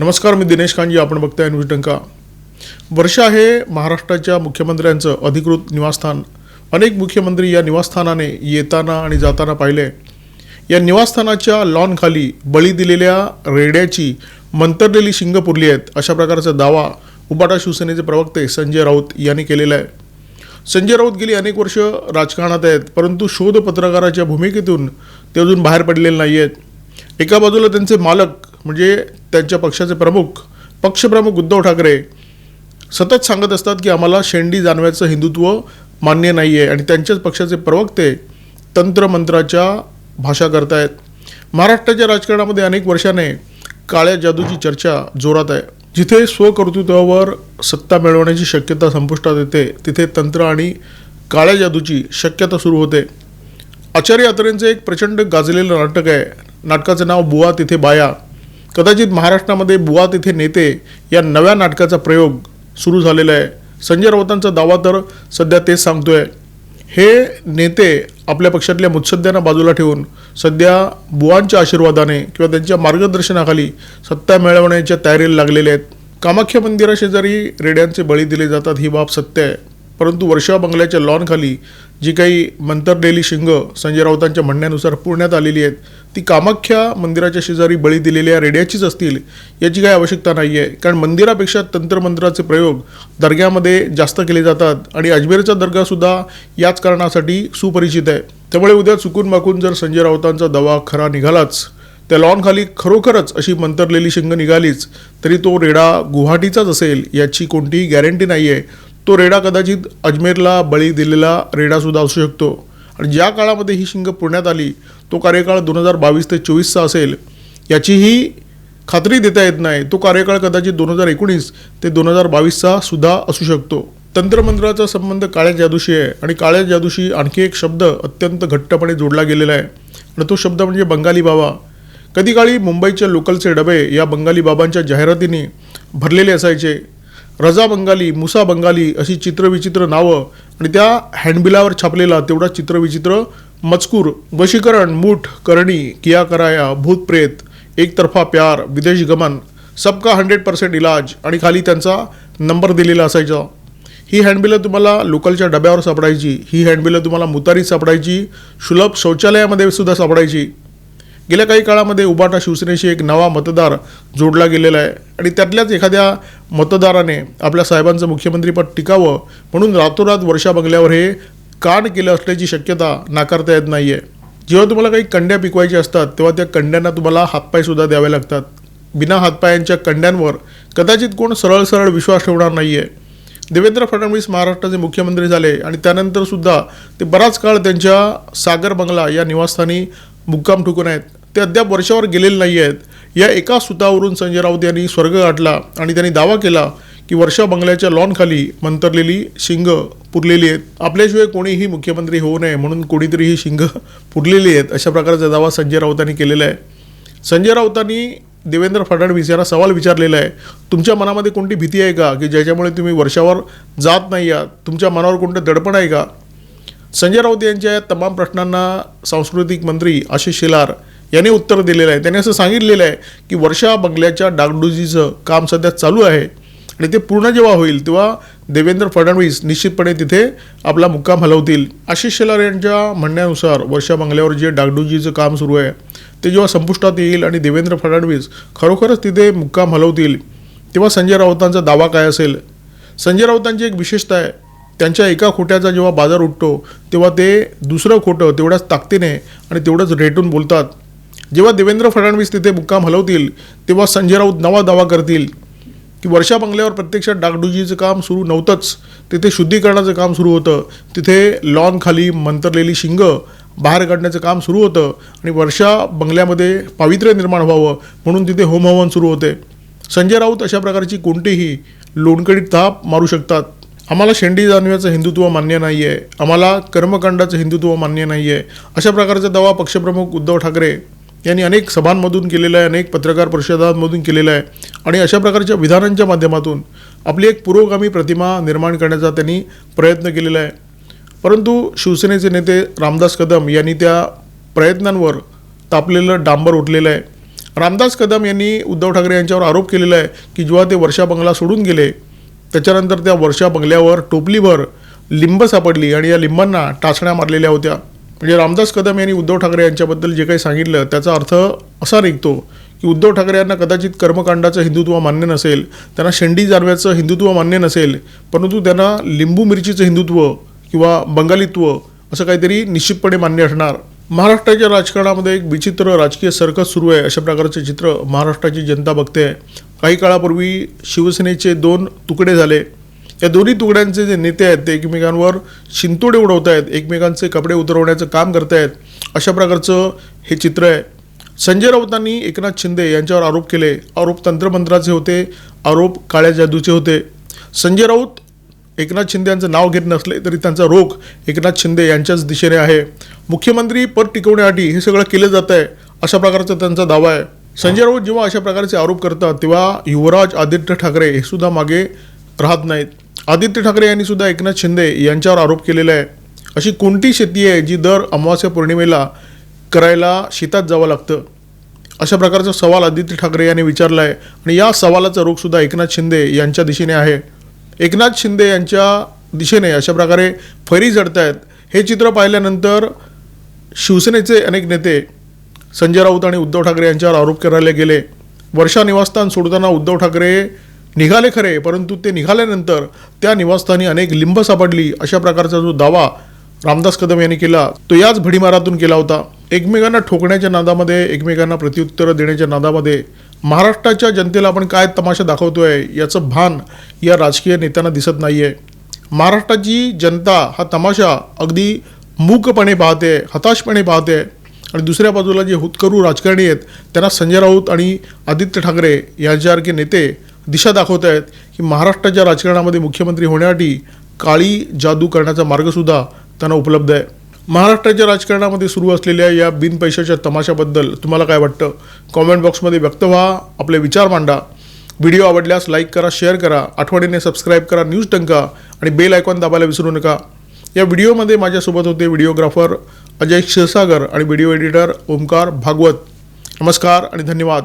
नमस्कार मी दिनेश कांजी आपण बघताय न्यूज डंका. वर्षा हे महाराष्ट्राच्या मुख्यमंत्र्यांचं अधिकृत निवासस्थान. अनेक मुख्यमंत्री या निवासस्थानाने येताना आणि जाताना पाहिले. या निवासस्थानाच्या लॉनखाली बळी दिलेल्या रेड्याची मंतरलेली शिंग पुरली आहेत अशा प्रकारचा दावा उबाटा शिवसेनेचे प्रवक्ते संजय राऊत यांनी केलेला आहे. संजय राऊत गेली अनेक वर्ष राजकारणात आहेत परंतु शोध पत्रकाराच्या भूमिकेतून ते अजून बाहेर पडलेले नाही आहेत एका बाजूला त्यांचे मालक म्हणजे त्यांच्या पक्षाचे प्रमुख पक्षप्रमुख उद्धव ठाकरे सतत सांगत असतात की आम्हाला शेंडी जाणवायचं हिंदुत्व मान्य नाही आहे आणि त्यांच्याच पक्षाचे प्रवक्ते तंत्रमंत्राच्या भाषा करतायत. महाराष्ट्राच्या राजकारणामध्ये अनेक वर्षाने काळ्या जादूची चर्चा जोरात आहे. जिथे स्वकर्तृत्वावर सत्ता मिळवण्याची शक्यता संपुष्टात येते तिथे तंत्र आणि काळ्या जादूची शक्यता सुरू होते. आचार्य अत्रेंचं एक प्रचंड गाजलेलं नाटक आहे. नाटकाचं नाव बुवा तिथे बाया. कदाचित महाराष्ट्रामध्ये बुवा तिथे नेते या नव्या नाटकाचा प्रयोग सुरू झालेला आहे. संजय राऊतांचा दावा तर सध्या तेच सांगतोय. हे नेते आपल्या पक्षातल्या मुत्सद्यांना बाजूला ठेवून सध्या बुवांच्या आशीर्वादाने किंवा त्यांच्या मार्गदर्शनाखाली सत्ता मिळवण्याच्या तयारीला लागलेले आहेत. कामाख्या मंदिराशेजारी रेड्यांचे बळी दिले जातात ही बाब सत्य आहे. परंतु वर्षा बंगल्याच्या लॉनखाली जी काही मंतरलेली शिंग संजय राऊतांच्या म्हणण्यानुसार पुरण्यात आलेली आहेत ती कामाख्या मंदिराच्या शेजारी बळी दिलेल्या रेड्याचीच असतील याची काही आवश्यकता नाही आहे कारण मंदिरापेक्षा तंत्रमंत्राचे प्रयोग दर्ग्यामध्ये जास्त केले जातात आणि अजमेरचा दर्गासुद्धा याच कारणासाठी सुपरिचित आहे. त्यामुळे उद्या चुकून माकून जर संजय राऊतांचा दवा खरा निघालाच त्या लॉनखाली खरोखरच अशी मंतरलेली शिंग निघालीच तरी तो रेडा गुवाहाटीचाच असेल याची कोणतीही गॅरंटी नाही आहे तो रेडा कदाचित अजमेरला बळी दिलेला रेडासुद्धा असू शकतो. आणि ज्या काळामध्ये ही शिंग पुण्यात आली तो कार्यकाळ दोन हजार बावीस ते चोवीसचा असेल याचीही खात्री देता येत नाही. तो कार्यकाळ कदाचित दोन हजार एकोणीस ते दोन हजार बावीसचा सुद्धा असू शकतो. तंत्रमंत्राचा संबंध काळ्या जादूशी आहे आणि काळ्या जादूशी आणखी एक शब्द अत्यंत घट्टपणे जोडला गेलेला आहे. आणि तो शब्द म्हणजे बंगाली बाबा. कधी काळी मुंबईच्या लोकलचे डबे या बंगाली बाबांच्या जाहिरातींनी भरलेले असायचे. रजा बंगाली मुसा बंगाली अशी चित्रविचित्र नावं आणि त्या हँडबिलावर छापलेला तेवढा चित्रविचित्र मजकूर वशीकरण मूठ करणी किया कराया भूतप्रेत एकतर्फा प्यार विदेश गमन सबका हंड्रेड पर्सेंट इलाज आणि खाली त्यांचा नंबर दिलेला असायचा. ही हँडबिलं तुम्हाला लोकलच्या डब्यावर सापडायची ही हँडबिलं तुम्हाला मुतारीत सापडायची सुलभ शौचालयामध्ये सुद्धा सापडायची. गेल्या काही काळामध्ये उबाटा शिवसेनेशी एक नवा मतदार जोडला गेलेला आहे आणि त्यातल्याच एखाद्या मतदाराने आपल्या साहेबांचं मुख्यमंत्रीपद टिकावं म्हणून रातोरात वर्षा बंगल्यावर हे कान केलं असल्याची शक्यता नाकारता येत नाही आहे जेव्हा तुम्हाला काही कंड्या पिकवायच्या असतात तेव्हा त्या कंड्यांना तुम्हाला हातपायसुद्धा द्यावे लागतात. बिना हातपायांच्या कंड्यांवर कदाचित कोण सरळ सरळ विश्वास ठेवणार नाही आहे देवेंद्र फडणवीस महाराष्ट्राचे मुख्यमंत्री झाले आणि त्यानंतरसुद्धा ते बराच काळ त्यांच्या सागर बंगला या निवासस्थानी मुक्काम ठोकून आहेत. ते अद्याप वर्षावर गेलेले नाही आहेत या एका सुतावरून संजय राऊत यांनी स्वर्ग गाठला आणि त्यांनी दावा केला की वर्षा बंगल्याच्या लॉनखाली मंतरलेली शिंग पुरलेली आहेत. आपल्याशिवाय कोणीही मुख्यमंत्री होऊ नये म्हणून कोणीतरी ही शिंग पुरलेली आहेत अशा प्रकारचा दावा संजय राऊतांनी केलेला आहे. संजय राऊतांनी देवेंद्र फडणवीस यांना सवाल विचारलेला आहे तुमच्या मनामध्ये कोणती भीती आहे का? की ज्याच्यामुळे तुम्ही वर्षावर जात नाही आहात तुमच्या मनावर कोणतं दडपण आहे का? संजय राऊत यांच्या या तमाम प्रश्नांना सांस्कृतिक मंत्री आशिष शेलार याने उत्तर दिलेलं आहे. त्याने असं सांगितलेलं आहे की वर्षा बंगल्याच्या डागडुजीचं काम सध्या चालू आहे आणि ते पूर्ण जेव्हा होईल तेव्हा देवेंद्र फडणवीस निश्चितपणे तिथे आपला मुक्काम हलवतील. आशिष शेलार यांच्या म्हणण्यानुसार वर्षा बंगल्यावर जे डागडुजीचं काम सुरू आहे ते जेव्हा संपुष्टात येईल आणि देवेंद्र फडणवीस खरोखरच तिथे मुक्काम हलवतील तेव्हा संजय राऊतांचा दावा काय असेल? संजय राऊतांची एक विशेषता आहे त्यांच्या एका खोट्याचा जेव्हा बाजार उठतो तेव्हा ते दुसरं खोटं तेवढ्याच ताकदीने आणि तेवढंच रेटून बोलतात. जेव्हा देवेंद्र फडणवीस तिथे मुक्काम हलवतील तेव्हा संजय राऊत नवा दावा करतील की वर्षा बंगल्यावर प्रत्यक्षात डागडुजीचं काम सुरू नव्हतंच. तिथे शुद्धीकरणाचं काम सुरू होतं. तिथे लॉन खाली मंतरलेली शिंग बाहेर काढण्याचं काम सुरू होतं आणि वर्षा बंगल्यामध्ये पावित्र्य निर्माण व्हावं म्हणून तिथे होमहवन सुरू होते. संजय राऊत अशा प्रकारची कोणतीही लोणकडीत थाप मारू शकतात. आम्हाला शेंडी जाणव्याचं हिंदुत्व मान्य नाही आहे आम्हाला कर्मकांडाचं हिंदुत्व मान्य नाही आहे अशा प्रकारचा दावा पक्षप्रमुख उद्धव ठाकरे यांनी अनेक सभांमधून केलेलं आहे अनेक पत्रकार परिषदांमधून केलेलं आहे. आणि अशा प्रकारच्या विधानांच्या माध्यमातून आपली एक पुरोगामी प्रतिमा निर्माण करण्याचा त्यांनी प्रयत्न केलेला आहे. परंतु शिवसेनेचे नेते रामदास कदम यांनी त्या प्रयत्नांवर तापलेलं डांबर उठलेलं आहे. रामदास कदम यांनी उद्धव ठाकरे यांच्यावर आरोप केलेला आहे की जेव्हा ते वर्षा बंगला सोडून गेले त्याच्यानंतर त्या वर्षा बंगल्यावर टोपलीभर लिंब सापडली आणि या लिंबांना टाचण्या मारलेल्या होत्या. म्हणजे रामदास कदम यांनी उद्धव ठाकरे यांच्याबद्दल जे काही सांगितलं त्याचा अर्थ असा निघतो की उद्धव ठाकरे यांना कदाचित कर्मकांडाचं हिंदुत्व मान्य नसेल त्यांना शेंडी जानव्याचं हिंदुत्व मान्य नसेल परंतु त्यांना लिंबू मिरचीचं हिंदुत्व किंवा बंगालीत्व असं काहीतरी निश्चितपणे मान्य असणार. महाराष्ट्राच्या राजकारणामध्ये एक विचित्र राजकीय सर्कस सुरू आहे अशा प्रकारचे चित्र महाराष्ट्राची जनता बघते. आहे काही काळापूर्वी शिवसेनेचे दोन तुकडे झाले. या दोन्ही तुकड्यांचे जे नेते आहेत ते एकमेकांवर शिंतोडे उडवत आहेत एकमेकांचे कपडे उतरवण्याचं काम करतायत अशा प्रकारचं हे चित्र आहे. संजय राऊतांनी एकनाथ शिंदे यांच्यावर आरोप केले. आरोप तंत्रमंत्राचे होते आरोप काळ्या जादूचे होते. संजय राऊत एकनाथ शिंदे यांचं नाव घेत नसले तरी त्यांचा रोख एकनाथ शिंदे यांच्याच दिशेने आहे. मुख्यमंत्री पद टिकवण्यासाठी हे सगळं केलं जात आहे अशा प्रकारचा त्यांचा दावा आहे. संजय राऊत जेव्हा अशा प्रकारचे आरोप करतात तेव्हा युवराज आदित्य ठाकरे हे सुद्धा मागे राहत नाहीत. आदित्य ठाकरे यांनी सुद्धा एकनाथ शिंदे यांच्यावर आरोप केलेला आहे. अशी कोणती शेती आहे जी दर अमावास्या पौर्णिमेला करायला शेतात जावं लागतं? अशा प्रकारचा सवाल आदित्य ठाकरे यांनी विचारला आहे आणि या सवालाचा रोखसुद्धा एकनाथ शिंदे यांच्या दिशेने आहे. एकनाथ शिंदे यांच्या दिशेने अशा प्रकारे फैरी झडत आहेत हे चित्र पाहिल्यानंतर शिवसेनेचे अनेक नेते संजय राऊत आणि उद्धव ठाकरे यांच्यावर आरोप करायला गेले. वर्षा निवासस्थान सोडताना उद्धव ठाकरे निघाले खरे परंतु ते निघाल्यानंतर त्या निवासस्थानी अनेक लिंब सापडली. अशा प्रकारचा जो दावा रामदास कदम यांनी केला तो याच भडीमारातून केला होता. एकमेकांना ठोकण्याच्या नादामध्ये एकमेकांना प्रत्युत्तर देण्याच्या नादामध्ये महाराष्ट्राच्या जनतेला आपण काय तमाशा दाखवतोय याचं भान या राजकीय नेत्यांना दिसत नाही आहे महाराष्ट्राची जनता हा तमाशा अगदी मूकपणे पाहते हताशपणे पाहते. आणि दुसऱ्या बाजूला जे हुतकरू राजकारणी आहेत त्यांना संजय राऊत आणि आदित्य ठाकरे यांच्यासारखे नेते दिशा दाखवत आहेत की महाराष्ट्राच्या राजकारणामध्ये मुख्यमंत्री होण्यासाठी काळी जादू करण्याचा मार्गसुद्धा त्यांना उपलब्ध आहे. महाराष्ट्राच्या राजकारणामध्ये सुरू असलेल्या या बिनपैशाच्या तमाशाबद्दल तुम्हाला काय वाटतं? कॉमेंट बॉक्समध्ये व्यक्त व्हा आपले विचार मांडा. व्हिडिओ आवडल्यास लाईक करा शेअर करा आठवणीने सबस्क्राईब करा न्यूज टंका आणि बेल आयकॉन दाबायला विसरू नका. या व्हिडिओमध्ये माझ्यासोबत होते व्हिडिओग्राफर अजय क्षीरसागर आणि व्हिडिओ एडिटर ओमकार भागवत. नमस्कार आणि धन्यवाद.